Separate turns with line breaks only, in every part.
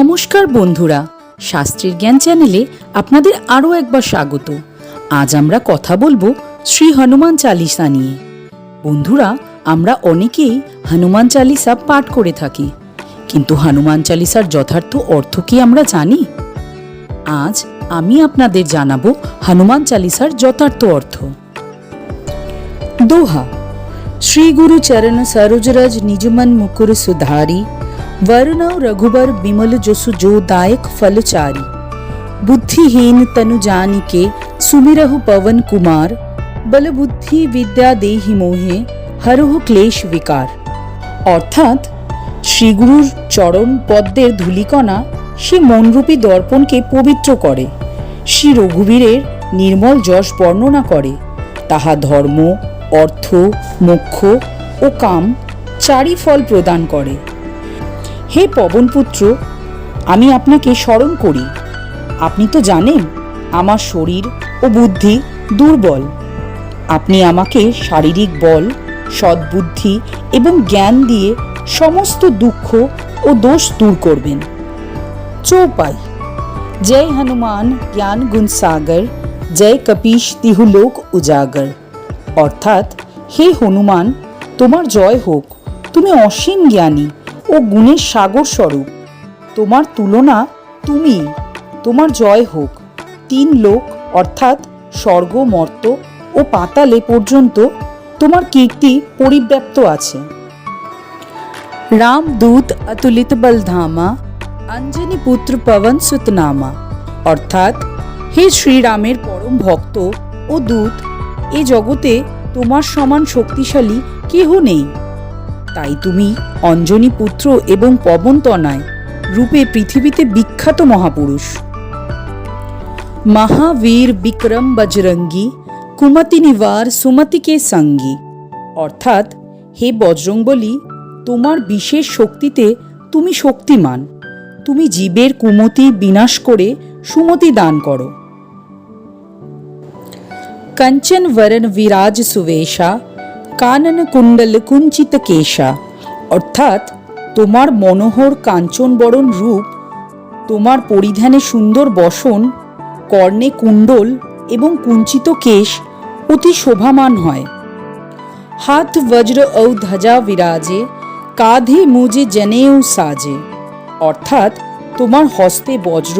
নমস্কার বন্ধুরা, শাস্ত্রীর জ্ঞান চ্যানেলে আপনাদের আরও একবার স্বাগত। আজ আমরা কথা বলব শ্রী হনুমান চালিসা নিয়ে। বন্ধুরা, আমরা অনেকেই হনুমান চালিসা পাঠ করে থাকি, কিন্তু হনুমান চালিসার যথার্থ অর্থ কি আমরা জানি? আজ আমি আপনাদের জানাব হনুমান চালিসার যথার্থ অর্থ। দোহা, শ্রী গুরু চরণ সরোজরাজ নিজমন মুকুর সুধারী मुकुर सुधारी वरुण रघुबर बिमल जसु जो दायक फलचारी बुद्धिहीन तनु जानिके सुमिरहु पवन कुमार बल बुद्धि विद्या देहि मोहे हरहु ক্লেশ বিকার অর্থাৎ শ্রীগুরুর চরণ পদ্মের ধূলিকণা সে মনরূপী দর্পণকে পবিত্র করে শ্রী রঘুবীরের নির্মল যশ বর্ণনা করে তাহা ধর্ম অর্থ মোক্ষ ও কাম চারি ফল প্রদান করে হে পবনপুত্র আমি আপনাকে স্মরণ করি। আপনি তো জানেন, আমার শরীর ও বুদ্ধি দুর্বল। আপনি আমাকে শারীরিক বল, সদ্বুদ্ধি এবং জ্ঞান দিয়ে সমস্ত দুঃখ ও দোষ দূর করবেন। চৌপাই। জয় হনুমান, জ্ঞান গুণ সাগর, জয় কপিশ তিহু লোক উজাগর। অর্থাৎ, হে হনুমান, তোমার জয় হোক, তুমি অসীম জ্ঞানী। ও গুণের সাগর স্বরূপ। তোমার তুলনা তুমি তোমার জয় হোক। তিন লোক, অর্থাৎ স্বর্গ, মর্ত ও পাতালে পর্যন্ত তোমার কীর্তি পরিব্যাপ্ত আছে। রামদূত অতুলিত বলধামা অঞ্জনী পুত্র পবন সুতনামা অর্থাৎ হে শ্রীরামের পরম ভক্ত ও দূত, এ জগতে তোমার সমান শক্তিশালী কেহ নেই। তাই তুমি অঞ্জনী পুত্র এবং পবন তনায় রূপে পৃথিবীতে বিখ্যাত মহাপুরুষ মহাবীর বিক্রম বজরঙ্গী কুমতি নিবার সুমতিকে সঙ্গী অর্থাৎ হে বজরংবলী তোমার বিশেষ শক্তিতে তুমি শক্তিমান তুমি জীবের কুমতি বিনাশ করে সুমতি দান করো कंचन वरन विराज सुवेशा কানন কুণ্ডল কুঞ্চিত কেশা। অর্থাৎ তোমার মনোহর কাঞ্চন বরণ রূপ, তোমার পরিধানে সুন্দর বসন, কর্ণে কুণ্ডল এবং কুঞ্চিত কেশ অতি শোভামান হয়। হাত বজ্র ঔ ধ্বজা বিরাজে, কাঁধে মুজে জনেউ সাজে। অর্থাৎ তোমার হস্তে বজ্র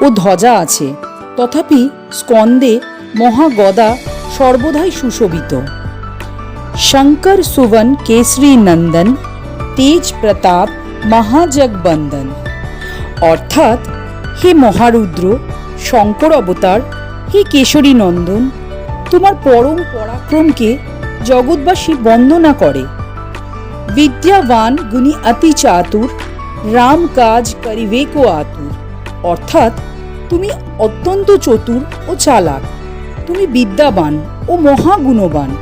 ও ধ্বজা আছে, তথাপি স্কন্দে মহাগদা সর্বদাই সুশোভিত। শঙ্কর সুবন কেশরী নন্দন তেজ প্রতাপ মহাজগবন্দন অর্থাৎ হে মহারুদ্র শঙ্কর অবতার হে কেশরী নন্দন তোমার পরম পরাক্রমকে জগৎবাসী বন্দনা করে। বিদ্যাবান গুণী অতি চাতুর রাম কাজ করিবে আতুর অর্থাৎ তুমি অত্যন্ত চতুর ও চালাক তুমি বিদ্যাবান ও মহাগুণবান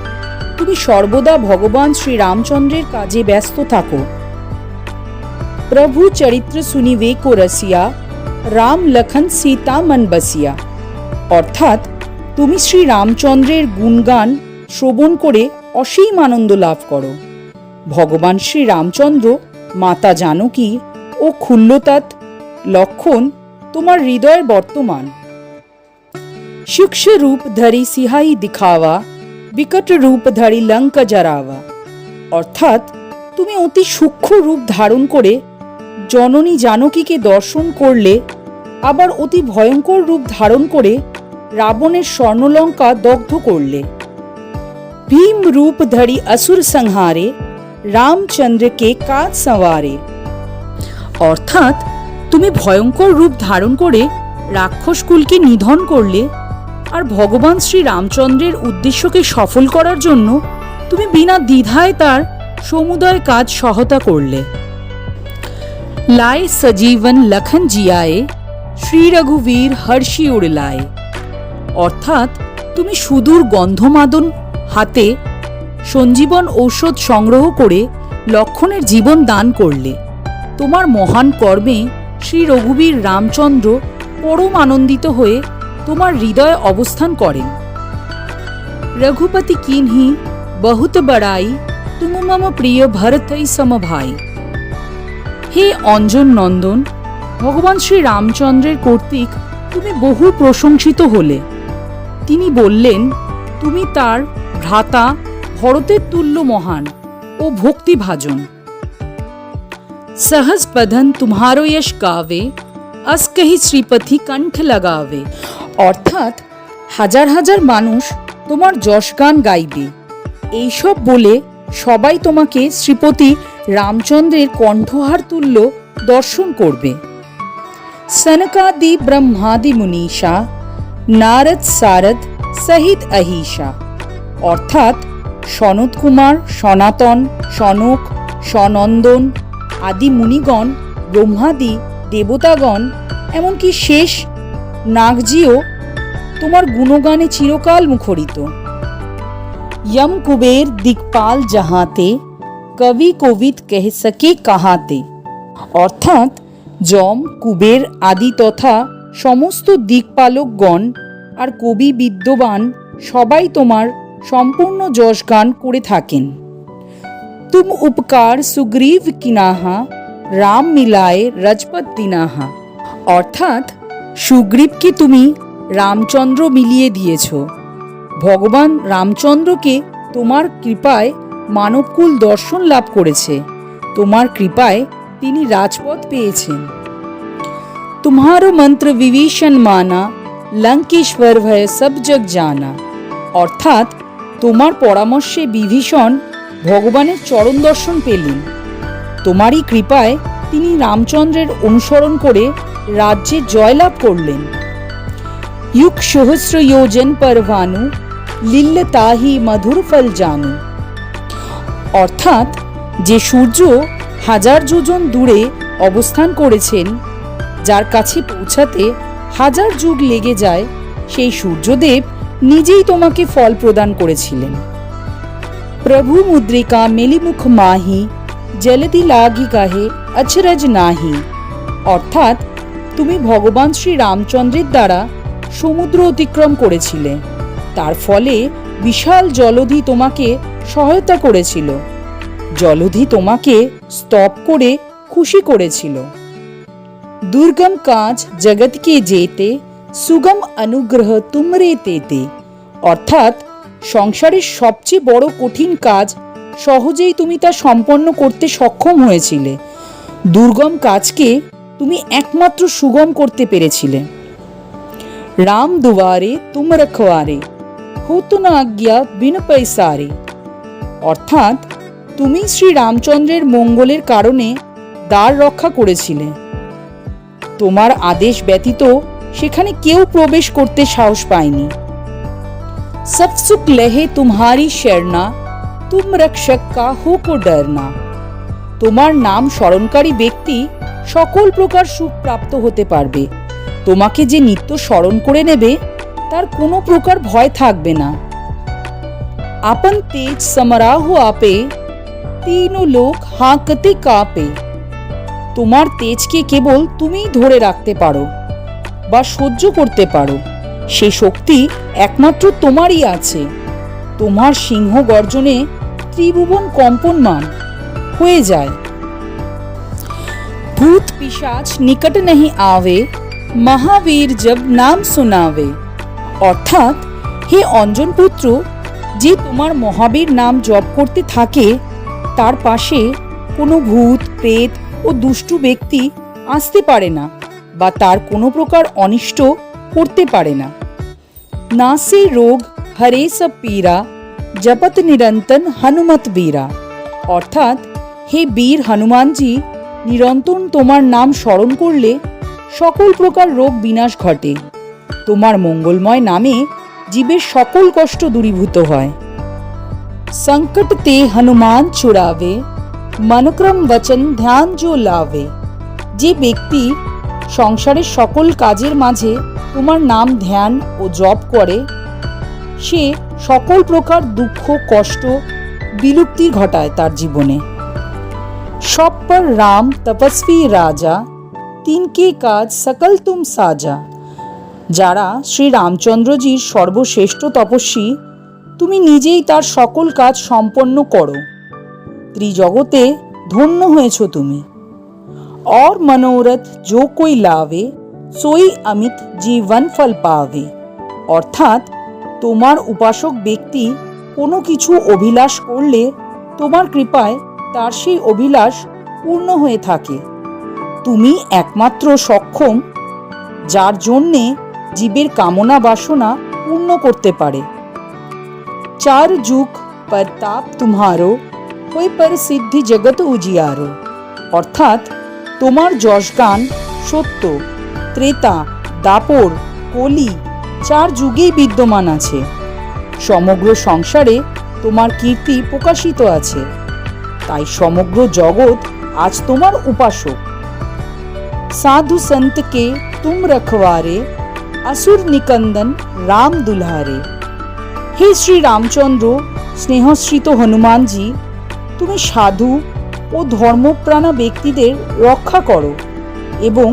তুমি সর্বদা ভগবান শ্রী রামচন্দ্রের কাজে ব্যস্ত থাকো। প্রভু চরিত্র শুনিবে কো রসিয়া, রাম লখন সীতা মন বসিয়া। অর্থাৎ, তুমি শ্রী রামচন্দ্রের গুণগান শ্রবণ করে অসীম আনন্দ লাভ করো। ভগবান শ্রী রামচন্দ্র, মাতা জানকী ও ক্ষুল্লতাত লক্ষণ তোমার হৃদয়ের বর্তমান। সূক্ষ্ম রূপ ধরি সিহাই দিখাওয়া বিকট রূপ ধারী লঙ্কা জরাওয়া অর্থাৎ তুমি অতি সূক্ষ্ম রূপ ধারণ করে জননী জানকীকে দর্শন করলে, আবার অতি ভয়ঙ্কর রূপ ধারণ করে রাবণের স্বর্ণলঙ্কা দগ্ধ করলে। ভীম রূপ ধরি অসুর সংহারে রামচন্দ্রকে কাজ সওয়ারে। অর্থাৎ তুমি ভয়ঙ্কর রূপ ধারণ করে রাক্ষসকুলকে নিধন করলে আর ভগবান শ্রী রামচন্দ্রের উদ্দেশ্যকে সফল করার জন্য তুমি বিনা দ্বিধায় তার সমুদয় কাজ সহতা করলে। লায় সজীবন লখন জিয়ায়ে শ্রী রঘুবীর হর্ষি উড়লায় অর্থাৎ তুমি সুদূর গন্ধমাদন হাতে সঞ্জীবন ঔষধ সংগ্রহ করে লক্ষণের জীবন দান করলে। তোমার মহান কর্মে শ্রী রঘুবীর রামচন্দ্র পরম আনন্দিত হয়ে তোমার হৃদয়ে অবস্থান করেন রঘুপতি কিনহি বহুত বড়াই তুম মম প্রিয় ভরতই সমভাই হে অঞ্জন নন্দন ভগবান শ্রী রামচন্দ্রের কর্তৃক তুমি বহু প্রশংসিত হলে তিনি বললেন তুমি তার ভ্রাতা ভরতের তুল্য মহান ও ভক্তিভাজন सहज पधन तुम्हारो यश गावे अस कही শ্রীপথি কণ্ঠ লাগাবে অর্থাৎ হাজার হাজার মানুষ তোমার যশ গান গাইবে। এইসব বলে সবাই তোমাকে শ্রীপতি রামচন্দ্রের কণ্ঠহার তুল্য দর্শন করবে। সনকাদি ব্রহ্মাদি মুনীষা নারদ সারদ সহিত আহিষা অর্থাৎ সনত কুমার, সনাতন, সনক, সনন্দন আদি মুনিগণ, ব্রহ্মাদি দেবতাগণ, এমনকি শেষ নাগজিও তোমার গুণগানে চিরকাল মুখরিত यम कुबेर दिक्पाल जहाते কবি কবিত কহ সকে কাহাতে অর্থাৎ যম কুবের আদি তথা সমস্ত দিকপালকগণ আর কবি বিদ্যবান সবাই তোমার সম্পূর্ণ যশগান করে থাকেন তুম উপকার সুগ্রীব কিনাহা রাম মিলায়ে রজপত দিনাহা অর্থাৎ সুগ্রীবকে তুমি রামচন্দ্র মিলিয়ে দিয়েছ। ভগবান রামচন্দ্রকে তোমার কৃপায় মানবকুল দর্শন লাভ করেছে। তোমার কৃপায় তিনি রাজপথ পেয়েছেন। তোমার মন্ত্র বিভীষণ মানা, লঙ্কেশ্বর ভয় সব জগ জানা। অর্থাৎ তোমার পরামর্শে বিভীষণ ভগবানের চরণ দর্শন পেলেন। তোমারই কৃপায় তিনি রামচন্দ্রের অনুসরণ করে রাজ্যে জয়লাভ করলেন। युग सहस्र योजन पर भानु লিল্ল তাহি মধুর ফল জানু অর্থাৎ যে সূর্য হাজার যোজন দূরে অবস্থান করেছেন যার কাছে পৌঁছাতে হাজার যুগ লেগে যায় সেই সূর্যদেব নিজেই তোমাকে ফল প্রদান করেছিলেন প্রভু মুদ্রিকা মেলিমুখ মাহি জলদি লাগি গাহে অচরজ নাহি অর্থাৎ তুমি ভগবান শ্রী রামচন্দ্রের দ্বারা সমুদ্র অতিক্রম করেছিলে। তার ফলে বিশাল জলধি তোমাকে সহায়তা করেছিল। জলধি তোমাকে স্তব করে খুশি করেছিল। দুর্গম কাজ জগৎকে যেতে সুগম অনুগ্রহ তুমরে তেতে। অর্থাৎ সংসারের সবচেয়ে বড় কঠিন কাজ সহজেই তুমি তা সম্পন্ন করতে সক্ষম হয়েছিলে। দুর্গম কাজকে তুমি একমাত্র সুগম করতে পেরেছিলে। রাম দুয়ারে তুম রখওয়ারে হতো না আজ্ঞা বিন পৈসারে অর্থাৎ তুমি শ্রী রামচন্দ্রের মঙ্গলের কারণে দ্বার রক্ষা করেছিলে তোমার আদেশ ব্যতীত সেখানে কেউ প্রবেশ করতে সাহস পায়নি। সব সুখ লেহে তোমারি শরণা, তুম রক্ষক কা হো কো ডরনা তোমার নাম স্মরণকারী ব্যক্তি সকল প্রকার সুখ প্রাপ্ত হতে পারবে। তোমাকে যে নিত্য স্মরণ করে নেবে, তার কোনো প্রকার ভয় থাকবে না। আপন তেজ সমরাহ আপে, তিন লোক হাঁকতে কাঁপে। তোমার তেজকে কেবল তুমি ধরে রাখতে পারো বা সহ্য করতে পারো। সে শক্তি একমাত্র তোমারই আছে। তোমার সিংহ গর্জনে ত্রিভুবন কম্পনমান হয়ে যায়। ভূত পিসাচ নিকট নাহি আওয়ে মহাবীর জব নাম শোনাবে। অর্থাৎ, হে অঞ্জন পুত্র, যে তোমার মহাবীর নাম জপ করতে থাকে, তার পাশে কোনো ভূত, প্রেত ও দুষ্টু ব্যক্তি আসতে পারে না বা তার কোনো প্রকার অনিষ্ট করতে পারে না। না সে রোগ, হরে সব পীরা জপত নিরন্তন হনুমত বীরা। অর্থাৎ, হে বীর হনুমানজি, নিরন্তর তোমার নাম স্মরণ করলে সকল প্রকার রোগ বিনাশ ঘটে। তোমার মঙ্গলময় নামে জীবের সকল কষ্ট দূরীভূত হয়। সংকট তে হনুমান চোরাবে মনক্রম বচন ধ্যান জো লাভে। যে ব্যক্তি সংসারের সকল কাজের মাঝে তোমার নাম ধ্যান ও জপ করে, সে সকল প্রকার দুঃখ, কষ্ট, বিলুপ্তি ঘটায় তার জীবনে। সব পর রাম তপস্বী রাজা তিনকে কাজ সকল তুম সাজা যারা শ্রী রামচন্দ্রজির সর্বশ্রেষ্ঠ তপস্বী তুমি নিজেই তার সকল কাজ সম্পন্ন করো ত্রিজগতে ধন্য হয়েছ তুমি और मनोरथ जो कोई लावे सोई अमित জীবন ফল পাবে অর্থাৎ তোমার উপাসক ব্যক্তি কোনো কিছু অভিলাষ করলে তোমার কৃপায় তার সেই অভিলাষ পূর্ণ হয়ে থাকে তুমি একমাত্র সক্ষম, যার জন্যে জীবের কামনা বাসনা পূর্ণ করতে পারে। চার যুগ প্রতাপ তুমারো, হই পর সিদ্ধি জগত উজিয়ারো। অর্থাৎ তোমার যশগান সত্য, ত্রেতা, দাপর, কলি চার যুগেই বিদ্যমান আছে। সমগ্র সংসারে তোমার কীর্তি প্রকাশিত আছে। তাই সমগ্র জগৎ আজ তোমার উপাসক। साधु संत के तुम रखवारे असुर निकंदन রাম দুলহারে হে শ্রী রামচন্দ্র স্নেহশ্রিত হনুমানজি তুমি সাধু ও ধর্মপ্রাণা ব্যক্তিদের রক্ষা করো এবং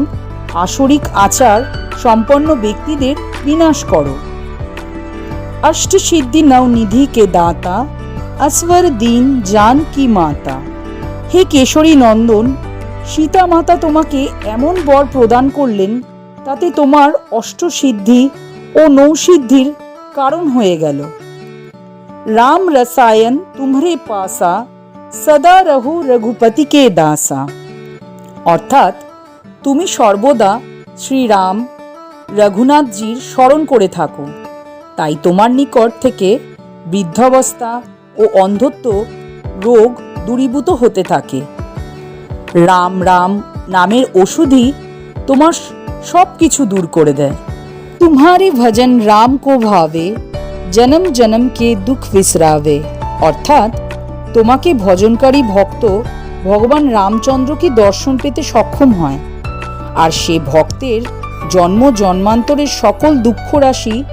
আসরিক আচার সম্পন্ন ব্যক্তিদের বিনাশ করো অষ্টসিদ্ধি নবনিধি কে দাতা আসবর দিন জান কি মাতা হে কেশরী নন্দন সীতা মাতা তোমাকে এমন বর প্রদান করলেন, তাতে তোমার অষ্টসিদ্ধি ও নৌসিদ্ধির কারণ হয়ে গেল। রাম রসায়ন তুমরে পাসা, সদা রহু রঘুপতি কে দাসা। অর্থাৎ তুমি সর্বদা শ্রীরাম রঘুনাথজির স্মরণ করে থাকো। তাই তোমার নিকট থেকে বৃদ্ধাবস্থা ও অন্ধত্ব রোগ দূরীভূত হতে থাকে। রাম রাম নামের ওষুধই তোমার সব কিছু দূর করে দেয়। তোমারি ভজন রাম কো ভাবে, জনম জনম কে দুঃখ বিসরাবে অর্থাৎ তোমাকে ভজনকারী ভক্ত ভগবান রামচন্দ্রকে দর্শন পেতে সক্ষম হয়? আর সে ভক্তের জন্ম জন্মান্তরের সকল দুঃখ রাশি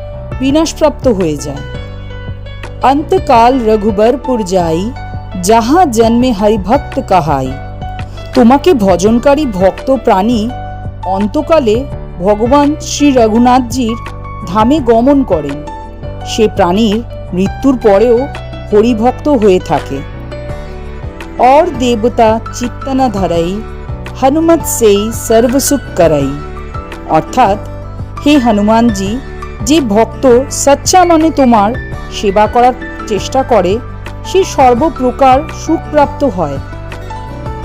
বিনাশপ্রাপ্ত হয়ে যায়। অন্তকাল রঘুবরপুর যাই, যাহা জন্মে হরিভক্ত কাহাই। তোমাকে ভজনকারী ভক্ত প্রাণী অন্তকালে ভগবান শ্রী রঘুনাথজির ধামে গমন করেন। সে প্রাণীর মৃত্যুর পরেও হরিভক্ত হয়ে থাকে। और দেবতা চিত্তনা ধরাই হনুমত সেই সর্বসুখ করাই অর্থাৎ, হে হনুমানজি, যে ভক্ত সচ্চা মনে তোমার সেবা করার চেষ্টা করে, সে সর্বপ্রকার সুখপ্রাপ্ত হয়।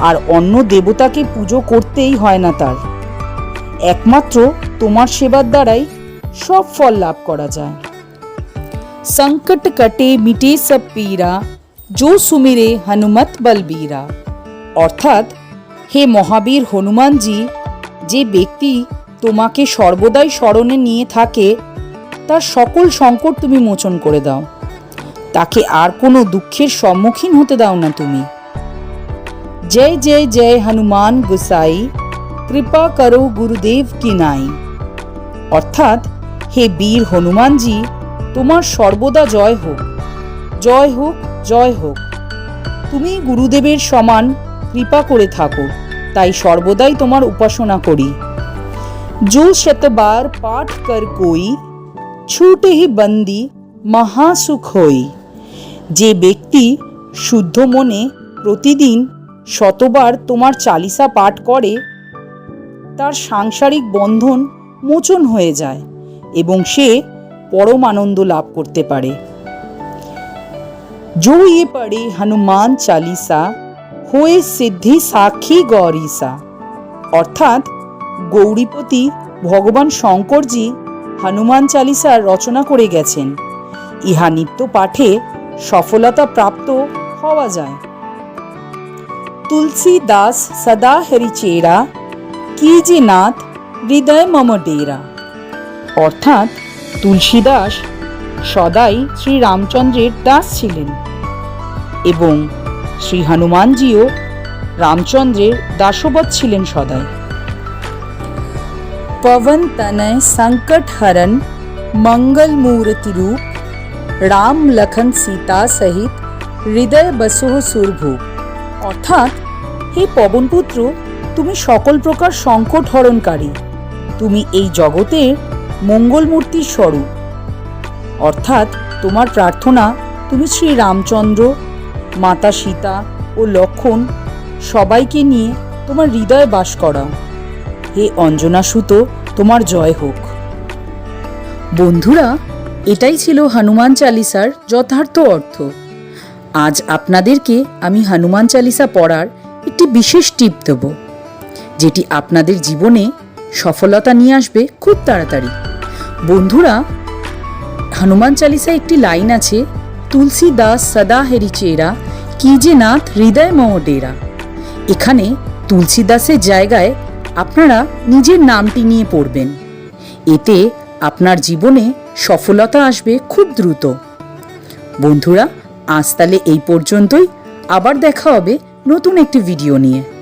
আর অন্য দেবতাকে পুজো করতেই হয় না তার। একমাত্র তোমার সেবার দ্বারাই সব ফল লাভ করা যায়। সংকট কটে মিটে সব পীরা জো সুমিরে হনুমত বলবীরা। অর্থাৎ হে মহাবীর হনুমানজি, যে ব্যক্তি তোমাকে সর্বদাই স্মরণে নিয়ে থাকে, তার সকল সংকট তুমি মোচন করে দাও। তাকে আর কোনো দুঃখের সম্মুখীন হতে দাও না তুমি। জয় জয় জয় হনুমান গুসাই কৃপা করো গুরুদেব কি নাই অর্থাৎ হে বীর হনুমানজি তোমার সর্বদা জয় হোক জয় হোক জয় হোক তুমি গুরুদেবের সমান কৃপা করে থাকো তাই সর্বদাই তোমার উপাসনা করি जो शतबार पाठ कर कोई ছুটে হি বন্দি মহাসুখ হই যে ব্যক্তি শুদ্ধ মনে প্রতিদিন শতবার তোমার চালিসা পাঠ করে তার সাংসারিক বন্ধন মোচন হয়ে যায় এবং সে পরম আনন্দ লাভ করতে পারে जो ये पढ़े हनुमान चालीसा হয়ে সিদ্ধি সাক্ষী গৌরীসা অর্থাৎ গৌরীপতি ভগবান শঙ্করজি হনুমান চালিসার রচনা করে গেছেন ইহা নিত্য পাঠে সফলতা প্রাপ্ত হওয়া যায় তুলসীদাস সদা হরিচেরা কিজি নাথ হৃদয় মম ডেরা অর্থাৎ তুলসী দাস সদাই শ্রী রামচন্দ্রের দাস ছিলেন এবং শ্রী হনুমানজিও রামচন্দ্রের দাসবৎ ছিলেন সদাই পবন তনয় সংকট হরণ মঙ্গল মূর্তি রূপ রাম লখন সীতা সহিত হৃদয় বসুহ সুরভূপ অর্থাৎ হে পবনপুত্র, তুমি সকল প্রকার সংকট হরণকারী। তুমি এই জগতের মঙ্গলমূর্তির স্বরূপ। অর্থাৎ তোমার প্রার্থনা, তুমি শ্রী রামচন্দ্র মাতা সীতা ও লক্ষণ সবাইকে নিয়ে তোমার হৃদয়ে বাস করাও। হে অঞ্জনা সুতো তোমার জয় হোক। বন্ধুরা, এটাই ছিল হনুমান চালিসার যথার্থ অর্থ। আজ আপনাদেরকে আমি হনুমান চালিসা পড়ার একটি বিশেষ টিপ দেব, যেটি আপনাদের জীবনে সফলতা নিয়ে আসবে খুব তাড়াতাড়ি। বন্ধুরা, হনুমান চালিসা একটি লাইন আছে তুলসী দাস সদা হেরি চেরা, কি যে নাথ হৃদয় মহ ডেরা। এখানে তুলসীদাসের জায়গায় আপনারা নিজের নামটি নিয়ে পড়বেন। এতে আপনার জীবনে সফলতা আসবে খুব দ্রুত। বন্ধুরা, আজ তাহলে এই পর্যন্তই। আবার দেখা হবে নতুন একটি ভিডিও নিয়ে।